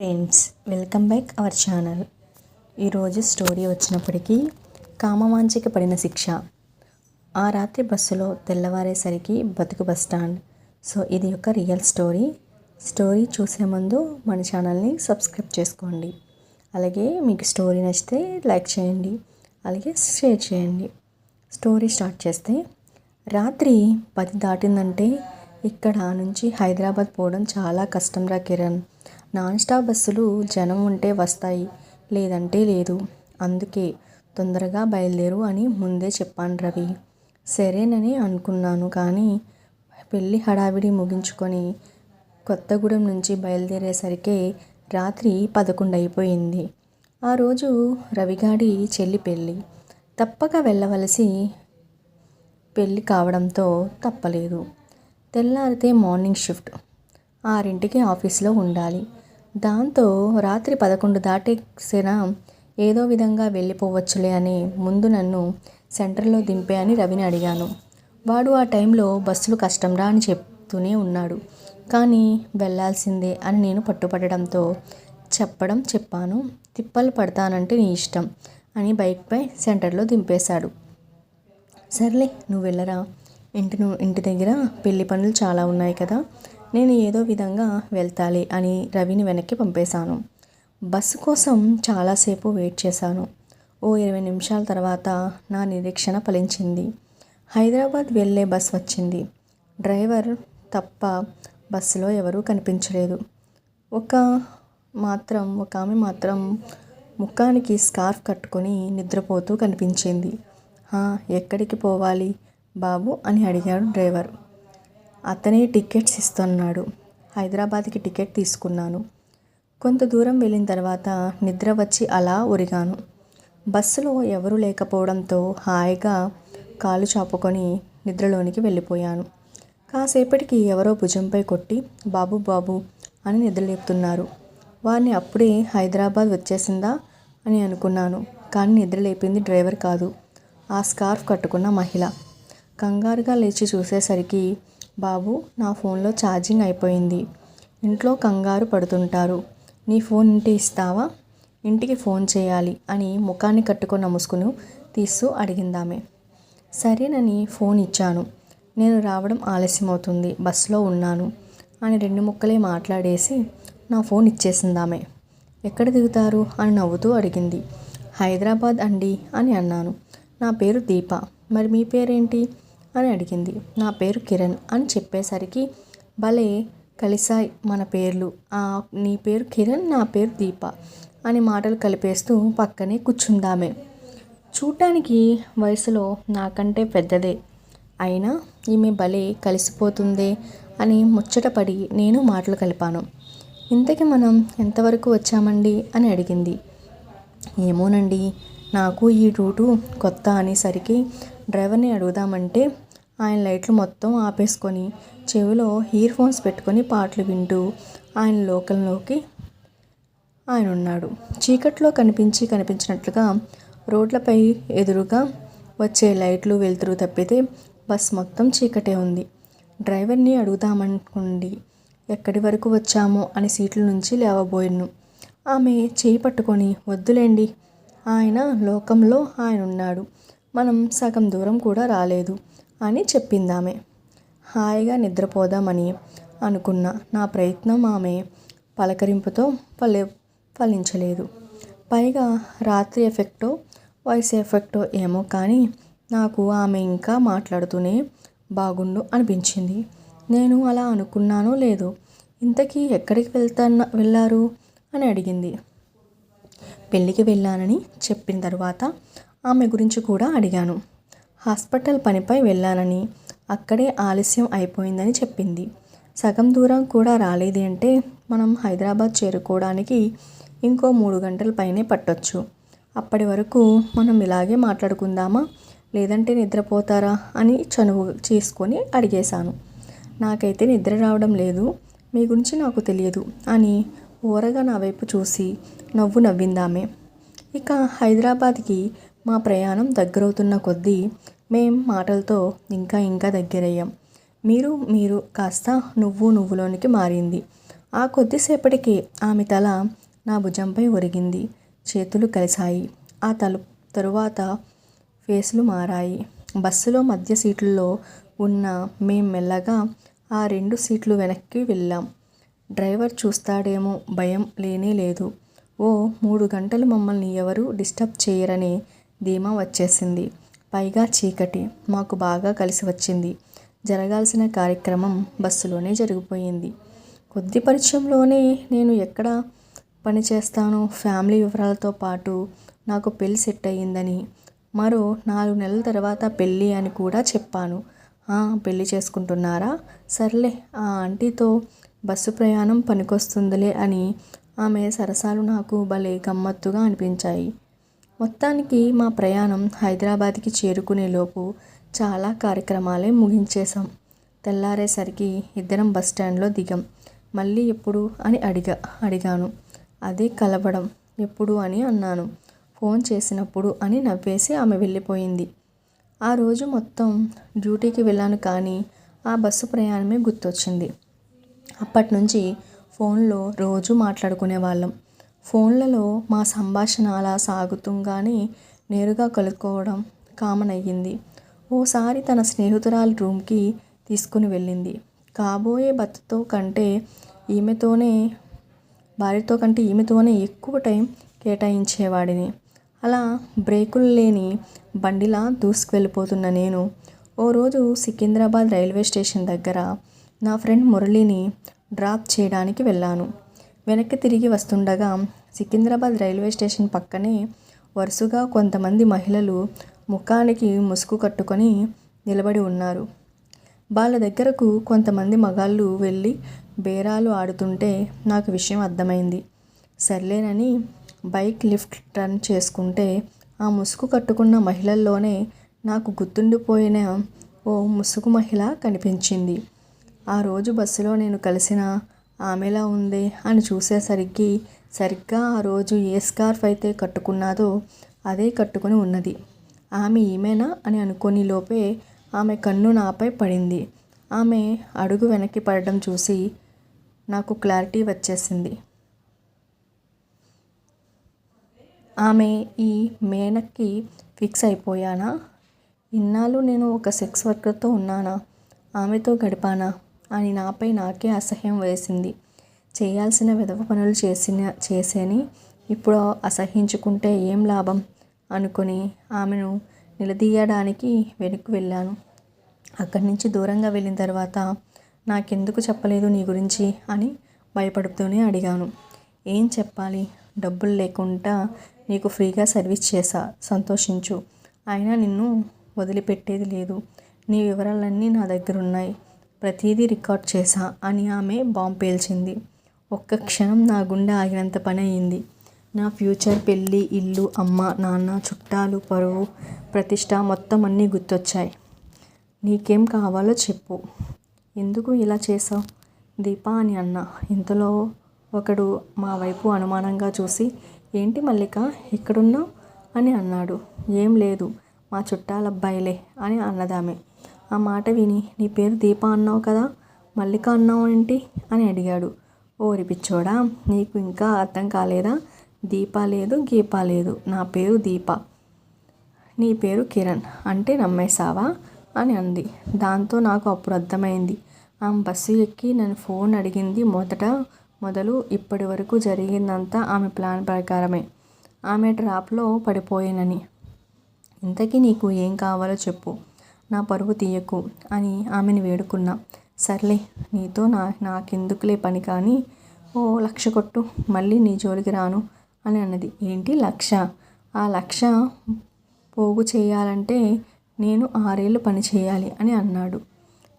Friends welcome back our channel ఈరోజు story వచ్చినప్పటికీ కామవాంఛకి పడిన శిక్ష. ఆ రాత్రి బస్సులో తెల్లవారేసరికి బతుకు బస్ స్టాండ్. సో ఇది ఒక రియల్ స్టోరీ స్టోరీ చూసే ముందు మన ఛానల్ని సబ్స్క్రైబ్ చేసుకోండి. అలాగే మీకు స్టోరీ నచ్చితే లైక్ చేయండి. అలాగే షేర్ చేయండి. స్టోరీ స్టార్ట్ చేస్తే రాత్రి పది దాటిందంటే ఇక్కడ నుంచి హైదరాబాద్ పోవడం చాలా కష్టం రా కిరణ్. నాన్ స్టాప్ బస్సులు జనం ఉంటే వస్తాయి లేదంటే లేదు. అందుకే తొందరగా బయలుదేరు అని ముందే చెప్పాను రవి. సరేనని అనుకున్నాను కానీ పెళ్ళి హడావిడి ముగించుకొని కొత్తగూడెం నుంచి బయలుదేరేసరికి రాత్రి పదకొండు అయిపోయింది ఆ రోజు రవిగాడి చెల్లి పెళ్ళి. తప్పక వెళ్ళవలసి పెళ్ళి కావడంతో తప్పలేదు. తెల్లారితే మార్నింగ్ షిఫ్ట్. ఆరింటికి ఆఫీస్లో ఉండాలి. దాంతో రాత్రి పదకొండు దాటేసినా ఏదో విధంగా వెళ్ళిపోవచ్చులే అని ముందు నన్ను సెంటర్లో దింపే అని రవిని అడిగాను. వాడు ఆ టైంలో బస్సులు కష్టంరా అని చెప్తూనే ఉన్నాడు. కానీ వెళ్ళాల్సిందే అని నేను పట్టుపడడంతో చెప్పడం చెప్పాను. తిప్పలు పడతానంటే నీ ఇష్టం అని బైక్పై సెంటర్లో దింపేశాడు. సర్లే నువ్వు వెళ్ళరా. ఇంటి ఇంటి దగ్గర పెళ్ళి పనులు చాలా ఉన్నాయి కదా. నేను ఏదో విధంగా వెళ్తాలి అని రవిని వెనక్కి పంపేశాను. బస్సు కోసం చాలాసేపు వెయిట్ చేశాను. ఓ ఇరవై నిమిషాల తర్వాత నా నిరీక్షణ ఫలించింది. హైదరాబాద్ వెళ్ళే బస్ వచ్చింది. డ్రైవర్ తప్ప బస్సులో ఎవరూ కనిపించలేదు. ఒక మాత్రం ఒక ఆమె మాత్రం ముఖానికి స్కార్ఫ్ కట్టుకొని నిద్రపోతూ కనిపించింది. ఎక్కడికి పోవాలి బాబు? అని అడిగాడు డ్రైవర్. అతనే టికెట్స్ ఇస్తున్నాడు. హైదరాబాద్కి టికెట్ తీసుకున్నాను. కొంత దూరం వెళ్ళిన తర్వాత నిద్ర వచ్చి అలా ఉరిగాను బస్సులో ఎవరూ లేకపోవడంతో హాయిగా కాలు చాపుకొని నిద్రలోనికి వెళ్ళిపోయాను. కాసేపటికి ఎవరో భుజంపై కొట్టి బాబు బాబు అని నిద్రలేపుతున్నారు. వారిని అప్పుడే హైదరాబాద్ వచ్చేసిందా అని అనుకున్నాను. కానీ నిద్రలేపింది డ్రైవర్ కాదు. ఆ స్కార్ఫ్ కట్టుకున్న మహిళ. కంగారుగా లేచి చూసేసరికి బాబు నా ఫోన్లో ఛార్జింగ్ అయిపోయింది. ఇంట్లో కంగారు పడుతుంటారు. నీ ఫోన్ ఇంటి ఇస్తావా? ఇంటికి ఫోన్ చేయాలి అని ముఖాన్ని కట్టుకున్న ముసుగును తీస్తూ అడిగిందామె. సరేనని ఫోన్ ఇచ్చాను. నేను రావడం ఆలస్యమవుతుంది. బస్సులో ఉన్నాను అని రెండు ముక్కలే మాట్లాడేసి నా ఫోన్ ఇచ్చేసిందామె. ఎక్కడ దిగుతారు? అని నవ్వుతూ అడిగింది. హైదరాబాద్ అండి అని అన్నాను. నా పేరు దీప. మరి మీ పేరేంటి? అని అడిగింది. నా పేరు కిరణ్ అని చెప్పేసరికి భలే కలిసాయి మన పేర్లు. నీ పేరు కిరణ్ నా పేరు దీప అని మాటలు కలిపేస్తూ పక్కనే కూర్చుందామే. చూడటానికి వయసులో నాకంటే పెద్దదే. అయినా ఈమె భలే కలిసిపోతుందే అని ముచ్చటపడి నేను మాటలు కలిపాను. ఇంతకీ మనం ఎంతవరకు వచ్చామండి? అని అడిగింది. ఏమోనండి నాకు ఈ రూటు కొత్త అనేసరికి డ్రైవర్ని అడుగుదామంటే ఆయన లైట్లు మొత్తం ఆపేసుకొని చెవిలో ఇయర్ ఫోన్స్ పెట్టుకొని పాటలు వింటూ ఆయన లోకల్లోకి ఆయన ఉన్నాడు చీకట్లో కనిపించి కనిపించినట్లుగా రోడ్లపై ఎదురుగా వచ్చే లైట్లు వెలుతురు తప్పితే బస్ మొత్తం చీకటే ఉంది. డ్రైవర్ని అడుగుదామనుకోండి ఎక్కడి వరకు వచ్చామో అని సీట్ల నుంచి లేవబోయిను ఆమె చేయి పట్టుకొని వద్దులేండి ఆయన లోకంలో ఆయన ఉన్నాడు మనం సగం దూరం కూడా రాలేదు. అని చెప్పిందామె. హాయిగా నిద్రపోదామని అనుకున్న నా ప్రయత్నం ఆమె పలకరింపుతో ఫలి ఫలించలేదు. పైగా రాత్రి ఎఫెక్టో వయసు ఎఫెక్టో ఏమో కానీ నాకు ఆమె ఇంకా మాట్లాడుతూనే బాగుండు అనిపించింది. నేను అలా అనుకున్నానో లేదో ఇంతకీ ఎక్కడికి వెళ్తాన వెళ్ళారు? అని అడిగింది. పెళ్ళికి వెళ్ళానని చెప్పిన తర్వాత ఆమె గురించి కూడా అడిగాను. హాస్పిటల్ పనిపై వెళ్ళానని అక్కడే ఆలస్యం అయిపోయిందని చెప్పింది. సగం దూరం కూడా రాలేదు అంటే మనం హైదరాబాద్ చేరుకోవడానికి ఇంకో మూడు గంటల పైనే పట్టొచ్చు. అప్పటి వరకు మనం ఇలాగే మాట్లాడుకుందామా? లేదంటే నిద్రపోతారా? అని చనువు చేసుకొని అడిగేశాను. నాకైతే నిద్ర రావడం లేదు మీ గురించి నాకు తెలియదు అని ఊరగా నా వైపు చూసి నవ్వు నవ్విందామే. ఇక హైదరాబాద్కి మా ప్రయాణం దగ్గరవుతున్న కొద్దీ మేం మాటలతో ఇంకా ఇంకా దగ్గరయ్యాం. మీరు మీరు కాస్త నువ్వు నువ్వులోనికి మారింది. ఆ కొద్దిసేపటికి ఆమె తల నా భుజంపై ఒరిగింది. చేతులు కలిశాయి. ఆ తలు తరువాత ఫేసులు మారాయి. బస్సులో మధ్య సీట్లలో ఉన్న మేం మెల్లగా ఆ రెండు సీట్లు వెనక్కి వెళ్ళాం. డ్రైవర్ చూస్తాడేమో భయం లేనే లేదు. ఓ మూడు గంటలు మమ్మల్ని ఎవరు డిస్టర్బ్ చేయరనే ధీమా వచ్చేసింది. పైగా చీకటి మాకు బాగా కలిసి వచ్చింది. జరగాల్సిన కార్యక్రమం బస్సులోనే జరిగిపోయింది. కొద్ది పరిచయంలోనే నేను ఎక్కడ పని చేస్తానో ఫ్యామిలీ వివరాలతో పాటు నాకు పెళ్ళి సెట్ అయ్యిందని మరో నాలుగు నెలల తర్వాత పెళ్ళి అని కూడా చెప్పాను. పెళ్ళి చేసుకుంటున్నారా? సర్లే ఆ ఆంటీతో బస్సు ప్రయాణం పనికొస్తుందిలే అని ఆమె సరసాలు నాకు భలే గమ్మత్తుగా అనిపించాయి. మొత్తానికి మా ప్రయాణం హైదరాబాద్కి చేరుకునేలోపు చాలా కార్యక్రమాలే ముగించేశాం. తెల్లారేసరికి ఇద్దరం బస్ స్టాండ్లో దిగాం. మళ్ళీ ఎప్పుడు అని అడిగా అడిగాను. అదే కలవడం ఎప్పుడు అని అన్నాను. ఫోన్ చేసినప్పుడు అని నవ్వేసి ఆమె వెళ్ళిపోయింది. ఆ రోజు మొత్తం డ్యూటీకి వెళ్ళాను కానీ ఆ బస్సు ప్రయాణమే గుర్తొచ్చింది. అప్పటి నుంచి ఫోన్లో రోజు మాట్లాడుకునే వాళ్ళం ఫోన్లలో మా సంభాషణ అలా సాగుతుంగానే నేరుగా కలుసుకోవడం కామన్ అయ్యింది ఓసారి తన స్నేహితురాలి రూమ్కి తీసుకుని వెళ్ళింది. కాబోయే భర్తతో కంటే ఈమెతోనే భార్యతో కంటే ఈమెతోనే ఎక్కువ టైం కేటాయించేవాడిని. అలా బ్రేకులు లేని బండిలా దూసుకువెళ్ళిపోతున్న నేను ఓ రోజు సికింద్రాబాద్ రైల్వే స్టేషన్ దగ్గర నా ఫ్రెండ్ మురళిని డ్రాప్ చేయడానికి వెళ్ళాను. వెనక్కి తిరిగి వస్తుండగా సికింద్రాబాద్ రైల్వే స్టేషన్ పక్కనే వరుసగా కొంతమంది మహిళలు ముఖానికి ముసుగు కట్టుకొని నిలబడి ఉన్నారు. వాళ్ళ దగ్గరకు కొంతమంది మగాళ్ళు వెళ్ళి బేరాలు ఆడుతుంటే నాకు విషయం అర్థమైంది. సర్లేనని బైక్ లిఫ్ట్ టర్న్ చేసుకుంటే ఆ ముసుగు కట్టుకున్న మహిళల్లోనే నాకు గుర్తుండిపోయిన ఓ ముసుగు మహిళ కనిపించింది. ఆ రోజు బస్సులో నేను కలిసిన ఆమెలా ఉంది అని చూసేసరికి సరిగ్గా ఆ రోజు ఏ స్కార్ఫ్ అయితే కట్టుకున్నదో అదే కట్టుకుని ఉన్నది. ఆమె ఈమెనా అని అనుకుని లోపే ఆమె కన్ను నాపై పడింది. ఆమె అడుగు వెనక్కి పడడం చూసి నాకు క్లారిటీ వచ్చేసింది. ఆమె ఈ మేనక్కి ఫిక్స్ అయిపోయానా? ఇన్నాళ్ళు నేను ఒక సెక్స్ వర్కర్తో ఉన్నానా? ఆమెతో గడిపానా? అని నాపై నాకే అసహ్యం వేసింది. చేయాల్సిన విధవ పనులు చేసిన చేసేని ఇప్పుడు అసహించుకుంటే ఏం లాభం? అనుకుని ఆమెను నిలదీయడానికి వెనక్కి వెళ్ళాను. అక్కడి నుంచి దూరంగా వెళ్ళిన తర్వాత నాకెందుకు చెప్పలేదు నీ గురించి అని భయపడుతూనే అడిగాను. ఏం చెప్పాలి? డబ్బులు లేకుండా నీకు ఫ్రీగా సర్వీస్ చేశా సంతోషించు. అయినా నిన్ను వదిలిపెట్టేది లేదు. నీ వివరాలన్నీ నా దగ్గర ఉన్నాయి ప్రతిదీ రికార్డ్ చేశా అని ఆమె బాంబు పేల్చింది. ఒక్క క్షణం నా గుండె ఆగినంత పని అయింది నా ఫ్యూచర్ పెళ్ళి ఇల్లు అమ్మ నాన్న చుట్టాలు పరువు ప్రతిష్ట మొత్తం అన్నీ గుర్తొచ్చాయి. నీకేం కావాలో చెప్పు. ఎందుకు ఇలా చేసావు దీపా అని అన్న. ఇంతలో ఒకడు మా వైపు అనుమానంగా చూసి ఏంటి మల్లిక? ఎక్కడున్నావు? అని అన్నాడు. ఏం లేదు. మా చుట్టాల అబ్బాయిలే అని అన్నదామె. ఆ మాట విని నీ పేరు దీప అన్నావు కదా మల్లిక అన్నావు ఏంటి? అని అడిగాడు. ఓరి పిచ్చోడా నీకు ఇంకా అర్థం కాలేదా? దీప లేదు గీప లేదు నా పేరు దీప. నీ పేరు కిరణ్ అంటే నమ్మేశావా? అని అంది. దాంతో నాకు అప్పుడు అర్థమైంది. ఆమె బస్సు ఎక్కి నన్ను ఫోన్ అడిగింది మొదట మొదలు ఇప్పటి వరకు జరిగిందంతా ఆమె ప్లాన్ ప్రకారమే. ఆమె ట్రాప్లో పడిపోయానని. ఇంతకీ నీకు ఏం కావాలో చెప్పు. నా పరువు తీయకు అని ఆమెను వేడుకున్నా. సర్లే నీతో నా నాకెందుకులే పని కానీ ఓ లక్ష కొట్టు మళ్ళీ నీ జోలికి రాను అని అన్నది. ఏంటి లక్ష? ఆ లక్ష పోగు చేయాలంటే నేను ఆరేళ్ళు పని చేయాలి అని అన్నాడు.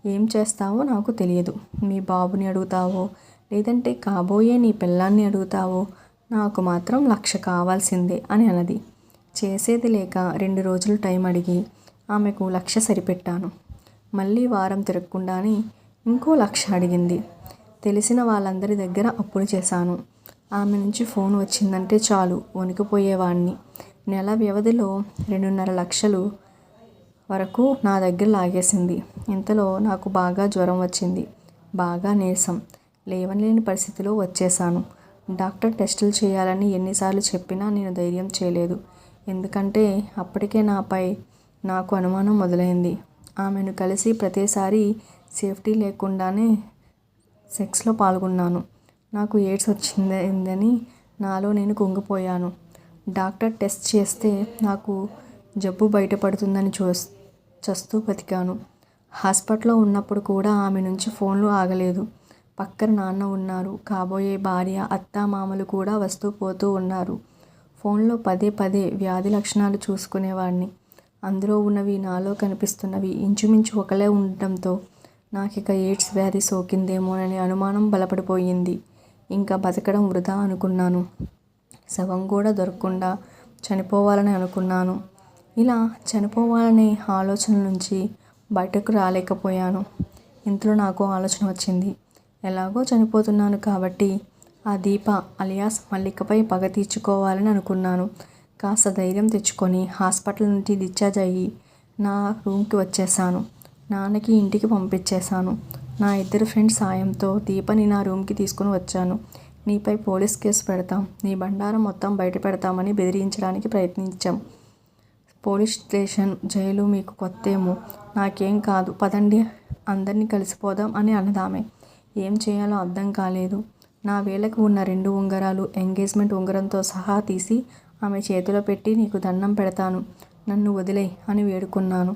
ఏం చేస్తావో నాకు తెలియదు. మీ బాబుని అడుగుతావో లేదంటే కాబోయే నీ పిల్లాన్ని అడుగుతావో నాకు మాత్రం లక్ష కావాల్సిందే అని అన్నది. చేసేది లేక రెండు రోజులు టైం అడిగి ఆమెకు లక్ష సరిపెట్టాను. మళ్ళీ వారం తిరగకుండానే ఇంకో లక్ష అడిగింది. తెలిసిన వాళ్ళందరి దగ్గర అప్పులు చేశాను. ఆమె నుంచి ఫోన్ వచ్చిందంటే చాలు వణికిపోయేవాడిని నెల వ్యవధిలో రెండున్నర లక్షలు వరకు నా దగ్గర లాగేసింది. ఇంతలో నాకు బాగా జ్వరం వచ్చింది. బాగా నీరసం. లేవనలేని పరిస్థితిలో వచ్చేశాను. డాక్టర్ టెస్టులు చేయాలని ఎన్నిసార్లు చెప్పినా నేను ధైర్యం చేయలేదు. ఎందుకంటే అప్పటికే నాపై నాకు అనుమానం మొదలైంది. ఆమెను కలిసి ప్రతిసారి సేఫ్టీ లేకుండానే సెక్స్లో పాల్గొన్నాను. నాకు ఎయిడ్స్ వచ్చిందని నాలో నేను కుంగిపోయాను. డాక్టర్ టెస్ట్ చేస్తే నాకు జబ్బు బయటపడుతుందని చూ చస్తూ బతికాను. హాస్పిటల్లో ఉన్నప్పుడు కూడా ఆమె నుంచి ఫోన్లు ఆగలేదు. పక్కన నాన్న ఉన్నారు. కాబోయే భార్య అత్త మామలు కూడా వస్తూ పోతూ ఉన్నారు. ఫోన్లో పదే పదే వ్యాధి లక్షణాలు చూసుకునేవాడిని అందులో ఉన్నవి నాలో కనిపిస్తున్నవి. ఇంచుమించు ఒకలే ఉండటంతో నాకు ఇక ఎయిడ్స్ వ్యాధి సోకిందేమోనని అనుమానం బలపడిపోయింది. ఇంకా బతకడం వృధా అనుకున్నాను. శవం కూడా దొరకకుండా చనిపోవాలని అనుకున్నాను. ఇలా చనిపోవాలనే ఆలోచన నుంచి బయటకు రాలేకపోయాను. ఇంతలో నాకు ఆలోచన వచ్చింది. ఎలాగో చనిపోతున్నాను కాబట్టి ఆ దీప అలియాస్ మల్లికపై పగ తీర్చుకోవాలని అనుకున్నాను. కాస్త ధైర్యం తెచ్చుకొని హాస్పిటల్ నుండి డిశ్చార్జ్ అయ్యి నా రూమ్కి వచ్చేసాను నాన్నకి ఇంటికి పంపించేశాను. నా ఇద్దరు ఫ్రెండ్స్ సాయంతో దీపని నా రూమ్కి తీసుకుని వచ్చాను. నీపై పోలీస్ కేసు పెడతాం. నీ బండారం మొత్తం బయట పెడతామని బెదిరించడానికి ప్రయత్నించాం. పోలీస్ స్టేషన్ జైలు మీకు కొత్తేమో. నాకేం కాదు. పదండి. అందరినీ కలిసిపోదాం అని అన్నదామే. ఏం చేయాలో అర్థం కాలేదు. నా వేళకు ఉన్న రెండు ఉంగరాలు ఎంగేజ్మెంట్ ఉంగరంతో సహా తీసి ఆమె చేతిలో పెట్టి నీకు దండం పెడతాను. నన్ను వదిలే అని వేడుకున్నాను.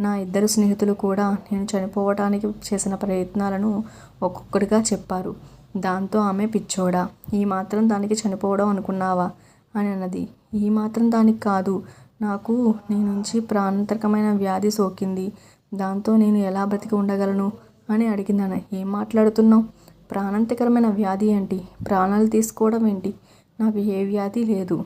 నా ఇద్దరు స్నేహితులు కూడా నేను చనిపోవటానికి చేసిన ప్రయత్నాలను ఒక్కొక్కటిగా చెప్పారు. దాంతో ఆమె పిచ్చోడా ఈ మాత్రం దానికి చనిపోవడం అనుకున్నావా? అని అన్నది. ఈ మాత్రం దానికి కాదు. నాకు నీ నుంచి ప్రాణాంతకమైన వ్యాధి సోకింది. దాంతో నేను ఎలా బ్రతికి ఉండగలను? అని అడిగిందన ఏం మాట్లాడుతున్నావు? ప్రాణాంతకరమైన వ్యాధి ఏంటి? ప్రాణాలు తీసుకోవడం ఏంటి? నాకు ఏ వ్యాధి లేదు.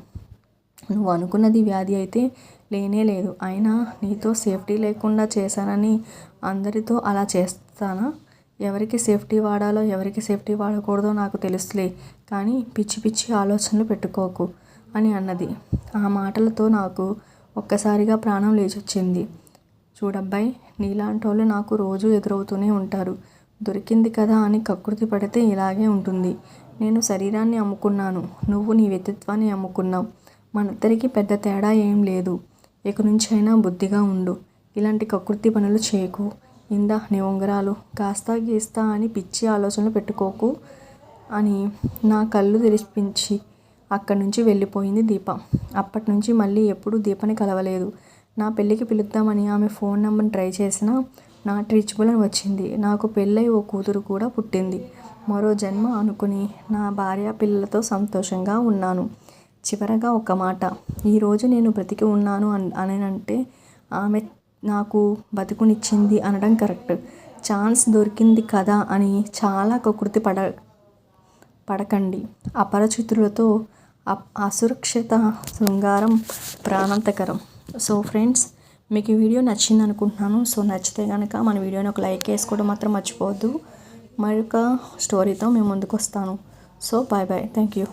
నువ్వు అనుకున్నది వ్యాధి అయితే లేనే లేదు. అయినా నీతో సేఫ్టీ లేకుండా చేశానని అందరితో అలా చేస్తానా? ఎవరికి సేఫ్టీ వాడాలో ఎవరికి సేఫ్టీ వాడకూడదో నాకు తెలుసులే కానీ పిచ్చి పిచ్చి ఆలోచనలు పెట్టుకోకు అని అన్నది. ఆ మాటలతో నాకు ఒక్కసారిగా ప్రాణం లేచొచ్చింది. చూడబ్బాయి నీలాంటోళ్ళు నాకు రోజు ఎదురవుతూనే ఉంటారు. దొరికింది కదా అని కకృతి పడితే ఇలాగే ఉంటుంది. నేను శరీరాన్ని అమ్ముకున్నాను. నువ్వు నీ వ్యక్తిత్వాన్ని అమ్ముకున్నావు. మనిద్దరికీ పెద్ద తేడా ఏం లేదు. ఇక నుంచైనా బుద్ధిగా ఉండు. ఇలాంటి కకృతి పనులు చేయకు. ఇందా నీ ఉంగరాలు. కాస్తా గీస్తా అని పిచ్చి ఆలోచనలు పెట్టుకోకు అని నా కళ్ళు తెరిపించి అక్కడి నుంచి వెళ్ళిపోయింది దీప. అప్పటి నుంచి మళ్ళీ ఎప్పుడూ దీపని కలవలేదు. నా పెళ్ళికి పిలుద్దామని ఆమె ఫోన్ నెంబర్ని ట్రై చేసినా నాట్ రీచబుల్ అని వచ్చింది. నాకు పెళ్ళై ఓ కూతురు కూడా పుట్టింది. మరో జన్మ అనుకుని నా భార్య పిల్లలతో సంతోషంగా ఉన్నాను. చివరగా ఒక మాట. ఈరోజు నేను బ్రతికి ఉన్నాను అని అంటే ఆమె నాకు బతుకునిచ్చింది అనడం కరెక్ట్. ఛాన్స్ దొరికింది కదా అని చాలా కకృతి పడ పడకండి. అపరిచితులతో అసురక్షిత శృంగారం ప్రాణాంతకరం. సో ఫ్రెండ్స్ మీకు ఈ వీడియో నచ్చింది అనుకుంటున్నాను సో నచ్చితే కనుక మన వీడియోని ఒక లైక్ వేసుకోవడం మాత్రం మర్చిపోవద్దు. మరొక స్టోరీతో మేము ముందుకు వస్తాను so bye bye. Thank you